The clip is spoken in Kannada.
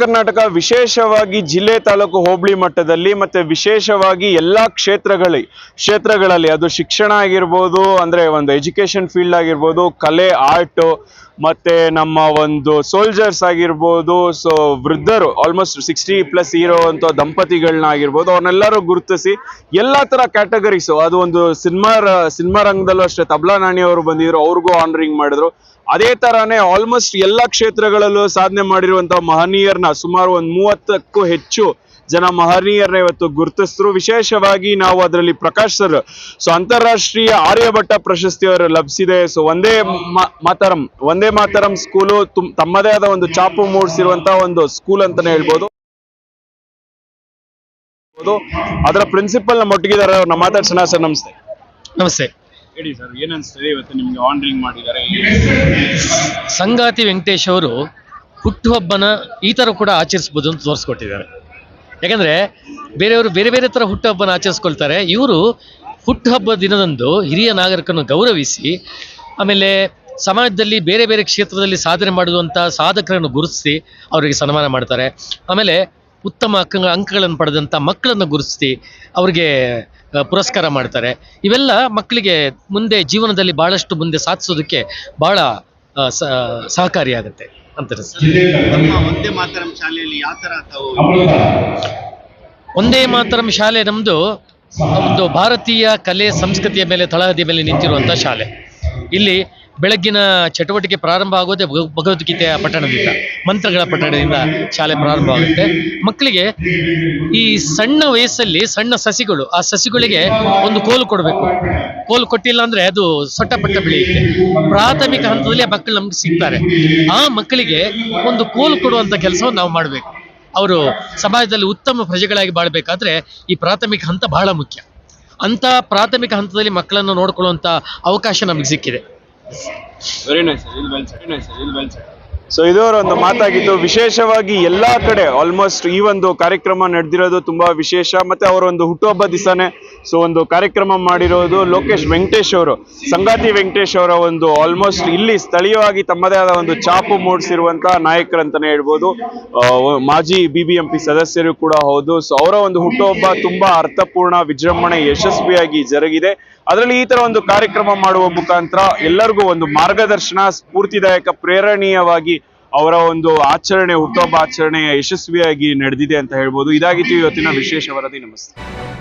ಕರ್ನಾಟಕ, ವಿಶೇಷವಾಗಿ ಜಿಲ್ಲೆ ತಾಲೂಕು ಹೋಬಳಿ ಮಟ್ಟದಲ್ಲಿ ಮತ್ತೆ ವಿಶೇಷವಾಗಿ ಎಲ್ಲಾ ಕ್ಷೇತ್ರಗಳಲ್ಲಿ ಕ್ಷೇತ್ರಗಳಲ್ಲಿ ಅದು ಶಿಕ್ಷಣ ಆಗಿರ್ಬೋದು, ಅಂದ್ರೆ ಒಂದು ಎಜುಕೇಶನ್ ಫೀಲ್ಡ್ ಆಗಿರ್ಬೋದು, ಕಲೆ, ಆರ್ಟ್, ಮತ್ತೆ ನಮ್ಮ ಒಂದು ಸೋಲ್ಜರ್ಸ್ ಆಗಿರ್ಬೋದು ಸೊ ವೃದ್ಧರು ಆಲ್ಮೋಸ್ಟ್ ಸಿಕ್ಸ್ಟಿ ಪ್ಲಸ್ ಇರೋವಂಥ ದಂಪತಿಗಳನ್ನ ಆಗಿರ್ಬೋದು, ಅವ್ರನ್ನೆಲ್ಲರೂ ಗುರುತಿಸಿ ಎಲ್ಲಾ ತರ ಕ್ಯಾಟಗರೀಸು ಅದು ಒಂದು ಸಿನಿಮಾ ಸಿನಿಮಾ ರಂಗದಲ್ಲೂ ಅಷ್ಟೇ, ತಬ್ಲಾ ನಾಣಿ ಅವರು ಬಂದಿದ್ರು, ಅವ್ರಿಗೂ ಆನರಿಂಗ್ ಮಾಡಿದ್ರು. ಅದೇ ತರಾನೇ ಆಲ್ಮೋಸ್ಟ್ ಎಲ್ಲಾ ಕ್ಷೇತ್ರಗಳಲ್ಲೂ ಸಾಧನೆ ಮಾಡಿರುವಂಥ ಮಹನೀಯರನ್ನ ಸುಮಾರು ಒಂದ್ ಮೂವತ್ತಕ್ಕೂ ಹೆಚ್ಚು ಜನ ಮಹನೀಯರನ್ನ ಇವತ್ತು ಗುರುತಿಸಿದ್ರು ವಿಶೇಷವಾಗಿ ನಾವು ಅದರಲ್ಲಿ ಪ್ರಕಾಶ್ ಸರ್ ಸೊ ಅಂತಾರಾಷ್ಟ್ರೀಯ ಆರ್ಯಭಟ್ಟ ಪ್ರಶಸ್ತಿ ಅವರು ಲಭಿಸಿದೆ. ಸೊ ಒಂದೇ ಮಾತರಂ ಒಂದೇ ಮಾತರಂ ಸ್ಕೂಲು ತಮ್ಮದೇ ಆದ ಒಂದು ಚಾಪು ಮೂಡಿಸಿರುವಂತಹ ಒಂದು ಸ್ಕೂಲ್ ಅಂತಾನೆ ಹೇಳ್ಬೋದು. ಅದರ ಪ್ರಿನ್ಸಿಪಲ್ ನಮ್ಮ ಒಟ್ಟಿಗಿದ್ದಾರೆ. ಅವ್ರನ್ನ ಮಾತಾಡ್ಸೋಣ ಸರ್ ನಮಸ್ತೆ. ನಮಸ್ತೆ. ಹೇಳಿ ಸರ್ ಏನ್ ಅನ್ಸ್ತದೆ ಇವತ್ತು ನಿಮ್ಗೆ ಆನ್ರಿಂಗ್ ಮಾಡಿದ್ದಾರೆ? ಸಂಗಾತಿ ವೆಂಕಟೇಶ್ ಅವರು ಹುಟ್ಟುಹಬ್ಬನ ಈ ಥರ ಕೂಡ ಆಚರಿಸ್ಬೋದು ಅಂತ ತೋರಿಸ್ಕೊಟ್ಟಿದ್ದಾರೆ. ಯಾಕಂದರೆ ಬೇರೆಯವರು ಬೇರೆ ಬೇರೆ ಥರ ಹುಟ್ಟುಹಬ್ಬನ ಆಚರಿಸ್ಕೊಳ್ತಾರೆ. ಇವರು ಹುಟ್ಟುಹಬ್ಬ ದಿನದಂದು ಹಿರಿಯ ನಾಗರಿಕರನ್ನು ಗೌರವಿಸಿ, ಆಮೇಲೆ ಸಮಾಜದಲ್ಲಿ ಬೇರೆ ಬೇರೆ ಕ್ಷೇತ್ರದಲ್ಲಿ ಸಾಧನೆ ಮಾಡುವಂಥ ಸಾಧಕರನ್ನು ಗುರುತಿಸಿ ಅವರಿಗೆ ಸನ್ಮಾನ ಮಾಡ್ತಾರೆ. ಆಮೇಲೆ ಉತ್ತಮ ಅಂಕ ಅಂಕಗಳನ್ನು ಪಡೆದಂಥ ಮಕ್ಕಳನ್ನು ಗುರುತಿಸಿ ಅವರಿಗೆ ಪುರಸ್ಕಾರ ಮಾಡ್ತಾರೆ. ಇವೆಲ್ಲ ಮಕ್ಕಳಿಗೆ ಮುಂದೆ ಜೀವನದಲ್ಲಿ ಭಾಳಷ್ಟು ಮುಂದೆ ಸಾಧಿಸೋದಕ್ಕೆ ಭಾಳ ಸಹಕಾರಿಯಾಗುತ್ತೆ. ಅಂತ ಅನಿಸುತ್ತೆ. ನಮ್ಮ ಒಂದೇ ಮಾತರಂ ಶಾಲೆಯಲ್ಲಿ ಯಾವ ತರ ತಾವು ಒಂದೇ ಮಾತರಂ ಶಾಲೆ ನಮ್ಮದು ಒಂದು ಭಾರತೀಯ ಕಲೆ ಸಂಸ್ಕೃತಿಯ ಮೇಲೆ ತಳಹದಿಯ ಮೇಲೆ ನಿಂತಿರುವಂತ ಶಾಲೆ. ಇಲ್ಲಿ ಬೆಳಗ್ಗಿನ ಚಟುವಟಿಕೆ ಪ್ರಾರಂಭ ಆಗೋದೇ ಭಗ- ಭಗವದ್ಗೀತೆಯ ಪಠಣದಿಂದ, ಮಂತ್ರಗಳ ಪಠಣದಿಂದ ಶಾಲೆ ಪ್ರಾರಂಭ ಆಗುತ್ತೆ. ಮಕ್ಕಳಿಗೆ ಈ ಸಣ್ಣ ವಯಸ್ಸಲ್ಲಿ ಸಣ್ಣ ಸಸಿಗಳು, ಆ ಸಸಿಗಳಿಗೆ ಒಂದು ಕೋಲು ಕೊಡಬೇಕು. ಕೋಲು ಕೊಟ್ಟಿಲ್ಲ ಅಂದ್ರೆ ಅದು ಸೊಟ್ಟಪಟ್ಟ ಬೆಳೆಯುತ್ತೆ ಪ್ರಾಥಮಿಕ ಹಂತದಲ್ಲಿ ಆ ಮಕ್ಕಳು ನಮ್ಗೆ ಸಿಗ್ತಾರೆ. ಆ ಮಕ್ಕಳಿಗೆ ಒಂದು ಕೋಲು ಕೊಡುವಂತ ಕೆಲಸವನ್ನು ನಾವು ಮಾಡಬೇಕು. ಅವರು ಸಮಾಜದಲ್ಲಿ ಉತ್ತಮ ಪ್ರಜೆಗಳಾಗಿ ಬಾಳ್ಬೇಕಾದ್ರೆ ಈ ಪ್ರಾಥಮಿಕ ಹಂತ ಬಹಳ ಮುಖ್ಯ. ಅಂತ ಪ್ರಾಥಮಿಕ ಹಂತದಲ್ಲಿ ಮಕ್ಕಳನ್ನು ನೋಡ್ಕೊಳ್ಳುವಂತ ಅವಕಾಶ ನಮಗೆ ಸಿಕ್ಕಿದೆ. ವೆರಿ ನೈಸ್ ಇದು ವೆಲ್ ಸೆಟ್ ಸೊ ಇದರ ಒಂದು ಮಾತಾಗಿದ್ದು ವಿಶೇಷವಾಗಿ ಎಲ್ಲಾ ಕಡೆ ಆಲ್ಮೋಸ್ಟ್ ಈ ಒಂದು ಕಾರ್ಯಕ್ರಮ ನಡೆದಿರೋದು ತುಂಬಾ ವಿಶೇಷ, ಮತ್ತೆ ಅವರ ಒಂದು ಹುಟ್ಟುಹಬ್ಬ ದಿವಸನೇ ಸೊ ಒಂದು ಕಾರ್ಯಕ್ರಮ ಮಾಡಿರೋದು ಲೋಕೇಶ್ ವೆಂಕಟೇಶ್ ಅವರು. ಸಂಗಾತಿ ವೆಂಕಟೇಶ್ ಅವರ ಒಂದು ಆಲ್ಮೋಸ್ಟ್ ಇಲ್ಲಿ ಸ್ಥಳೀಯವಾಗಿ ತಮ್ಮದೇ ಆದ ಒಂದು ಚಾಪು ಮೂಡಿಸಿರುವಂತಹ ನಾಯಕರಂತಾನೆ ಹೇಳ್ಬೋದು. ಆ, ಮಾಜಿ ಬಿ ಬಿ ಎಂ ಪಿ ಸದಸ್ಯರು ಕೂಡ ಹೌದು. ಸೊ ಅವರ ಒಂದು ಹುಟ್ಟುಹಬ್ಬ ತುಂಬಾ ಅರ್ಥಪೂರ್ಣ ವಿಜೃಂಭಣೆ ಯಶಸ್ವಿಯಾಗಿ ಜರುಗಿದೆ. ಅದರಲ್ಲಿ ಈ ತರ ಒಂದು ಕಾರ್ಯಕ್ರಮ ಮಾಡುವ ಮುಖಾಂತರ ಎಲ್ಲರಿಗೂ ಒಂದು ಮಾರ್ಗದರ್ಶನ ಸ್ಫೂರ್ತಿದಾಯಕ ಪ್ರೇರಣೀಯವಾಗಿ ಅವರ ಒಂದು ಆಚರಣೆ ಹುಟ್ಟುಹಬ್ಬ ಆಚರಣೆ ಯಶಸ್ವಿಯಾಗಿ ನಡೆದಿದೆ ಅಂತ ಹೇಳ್ಬೋದು. ಇದಾಗಿತ್ತು ಇವತ್ತಿನ ವಿಶೇಷ ವರದಿ. ನಮಸ್ತೆ.